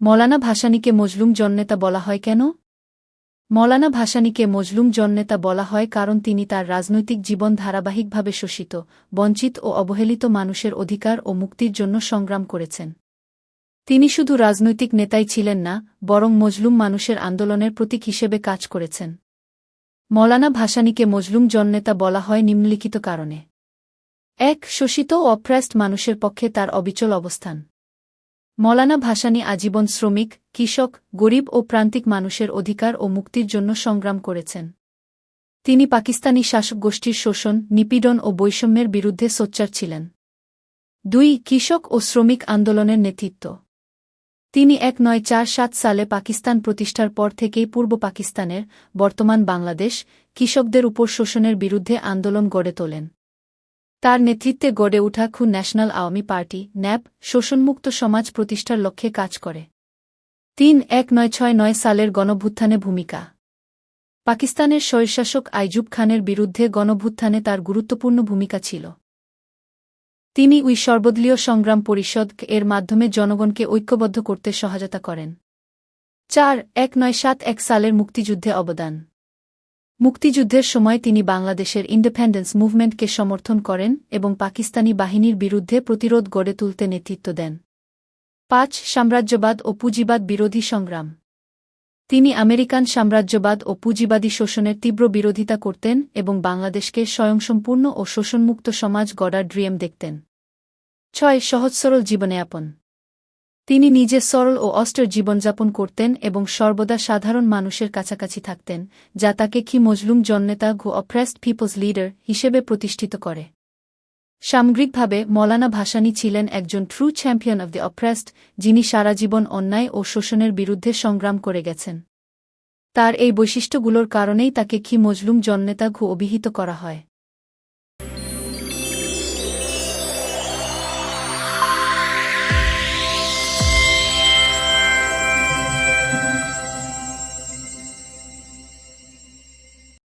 মৌলানা ভাসানীকে মজলুম জননেতা বলা হয় কেন? মলানা ভাসানীকে মজলুম জননেতা বলা হয় কারণ তিনি তার রাজনৈতিক জীবন ধারাবাহিকভাবে শোষিত, বঞ্চিত ও অবহেলিত মানুষের অধিকার ও মুক্তির জন্য সংগ্রাম করেছেন। তিনি শুধু রাজনৈতিক নেতাই ছিলেন না, বরং মজলুম মানুষের আন্দোলনের প্রতীক হিসেবে কাজ করেছেন। মলানা ভাসানীকে মজলুম জননেতা বলা হয় নিম্নলিখিত কারণে। এক, শোষিত ও অপ্রাস্ট মানুষের পক্ষে তার অবিচল অবস্থান। মৌলানা ভাসানী আজীবন শ্রমিক, কৃষক, গরিব ও প্রান্তিক মানুষের অধিকার ও মুক্তির জন্য সংগ্রাম করেছেন। তিনি পাকিস্তানি শাসক গোষ্ঠীর শোষণ, নিপীড়ন ও বৈষম্যের বিরুদ্ধে সোচ্চার ছিলেন। দুই, কৃষক ও শ্রমিক আন্দোলনের নেতৃত্ব। তিনি এক নয় চার সাত সালে পাকিস্তান প্রতিষ্ঠার পর থেকেই পূর্ব পাকিস্তানের, বর্তমান বাংলাদেশ, কৃষকদের উপর শোষণের বিরুদ্ধে আন্দোলন গড়ে তোলেন। তার নেতৃত্বে গড়ে ওঠা খু ন্যাশনাল আওয়ামী পার্টি, ন্যাপ, শোষণমুক্ত সমাজ প্রতিষ্ঠার লক্ষ্যে কাজ করে। তিন এক নয় ছয় নয় সালের গণভুত্থানে ভূমিকা। পাকিস্তানের স্বৈরশাসক আইজুব খানের বিরুদ্ধে গণভুত্থানে তার গুরুত্বপূর্ণ ভূমিকা ছিল। তিনি উই সর্বদলীয় সংগ্রাম পরিষদ এর মাধ্যমে জনগণকে ঐক্যবদ্ধ করতে সহায়তা করেন। চার এক নয় সাত এক সালের মুক্তিযুদ্ধে অবদান। মুক্তিযুদ্ধের সময় তিনি বাংলাদেশের ইন্ডিপেন্ডেন্স মুভমেন্টকে সমর্থন করেন এবং পাকিস্তানি বাহিনীর বিরুদ্ধে প্রতিরোধ গড়ে তুলতে নেতৃত্ব দেন। পাঁচ, সাম্রাজ্যবাদ ও পুঁজিবাদ বিরোধী সংগ্রাম। তিনি আমেরিকান সাম্রাজ্যবাদ ও পুঁজিবাদী শোষণের তীব্র বিরোধিতা করতেন এবং বাংলাদেশকে স্বয়ংসম্পূর্ণ ও শোষণমুক্ত সমাজ গড়ার ড্রিয়েম দেখতেন। ছয়, সহজ সরল জীবনযাপন। তিনি নিজে সরল ও অস্টের জীবনযাপন করতেন এবং সর্বদা সাধারণ মানুষের কাছাকাছি থাকতেন, যা তাকে কি মজলুম জন্নেতা ঘু অপ্রেসড পিপলস লিডার হিসেবে প্রতিষ্ঠিত করে। সামগ্রিকভাবে, মলানা ভাসানী ছিলেন একজন true champion of the oppressed যিনি সারা জীবন অন্যায় ও শোষণের বিরুদ্ধে সংগ্রাম করে গেছেন। তার এই বৈশিষ্ট্যগুলোর কারণেই তাকে কি মজলুম জননেতা ঘু অভিহিত করা হয়।